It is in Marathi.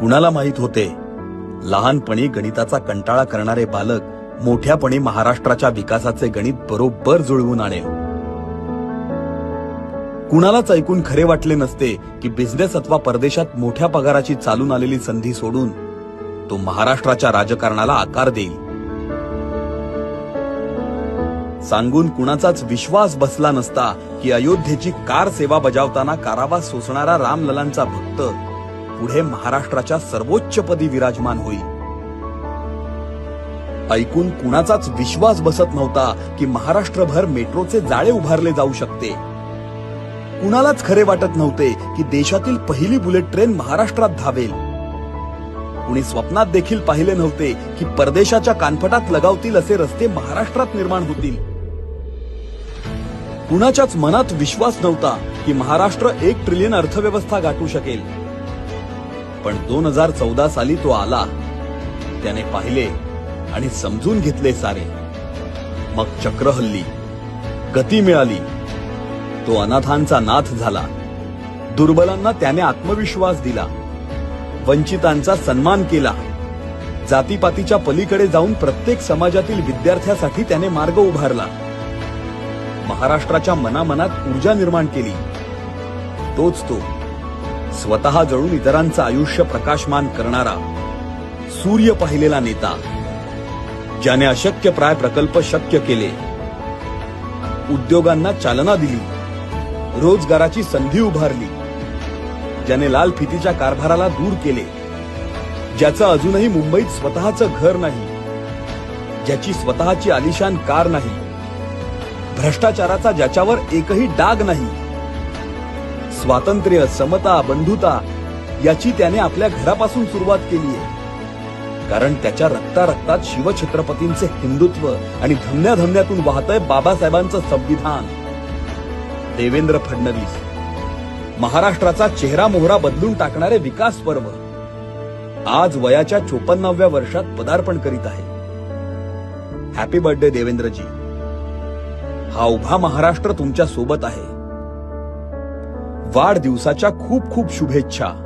कुणाला माहीत होते? लहानपणी गणिताचा कंटाळा करणारे बालक मोठ्यापणी महाराष्ट्राच्या विकासाचे गणित बरोबर जुळवून आणे कुणालाच ऐकून खरे वाटले नसते की बिझनेस अथवा परदेशात मोठ्या पगाराची चालून आलेली संधी सोडून तो महाराष्ट्राच्या राजकारणाला आकार देईल. सांगून कुणाचाच विश्वास बसला नसता की अयोध्येची कार सेवा बजावताना कारावास सोसणारा रामललांचा भक्त पुढे महाराष्ट्राच्या सर्वोच्च पदी विराजमान होईल. ऐकून कुणाचाच विश्वास बसत नव्हता की महाराष्ट्रभर मेट्रोचे जाळे उभारले जाऊ शकते. कुणालाच खरे वाटत नव्हते की देशातील पहिली बुलेट ट्रेन महाराष्ट्रात धावेल. कुणी स्वप्नात देखील पाहिले नव्हते की परदेशाच्या कानफटात लगावतील असे रस्ते महाराष्ट्रात निर्माण होतील. कुणाच्याच मनात विश्वास नव्हता की महाराष्ट्र एक ट्रिलियन अर्थव्यवस्था गाठू शकेल. पण दोन हजार चौदा साली तो आला. त्याने पाहिले आणि समजून घेतले सारे. मग चक्र हल्ली. गती मिळाली. तो अनाथांचा नाथ झाला. दुर्बलांना त्याने आत्मविश्वास दिला. वंचितांचा सन्मान केला. जातीपातीच्या पलीकडे जाऊन प्रत्येक समाजातील विद्यार्थ्यासाठी त्याने मार्ग उभारला. महाराष्ट्राच्या मनामनात ऊर्जा निर्माण केली. तोच तो. स्वतः जळून इतरांचं आयुष्य प्रकाशमान करणारा सूर्य पाहिलेला नेता ज्याने अशक्य प्राय प्रकल्प शक्य केले उद्योगांना चालना दिली रोजगाराची संधी उभारली ज्याने लाल फितीच्या कारभाराला दूर केले ज्याचं अजूनही मुंबईत स्वतःचं घर नाही ज्याची स्वतःची आलिशान कार नाही भ्रष्टाचाराचा ज्याच्यावर एकही डाग नाही स्वातंत्र्य समता बंधुता याची त्याने आपल्या घरापासून सुरुवात केली आहे. कारण त्याच्या रक्ता रक्तात शिवछत्रपतींचे हिंदुत्व आणि धमन्या धमन्यातून वाहतंय बाबासाहेबांचं संविधान. देवेंद्र फडणवीस महाराष्ट्राचा चेहरा मोहरा बदलून टाकणारे विकास पर्व आज वयाच्या चोपन्नाव्या वर्षात पदार्पण करीत आहे. Happy birthday Devendraji. हा उभा महाराष्ट्र तुमच्यासोबत आहे. वाढदिवसाच्या खूप खूप शुभेच्छा.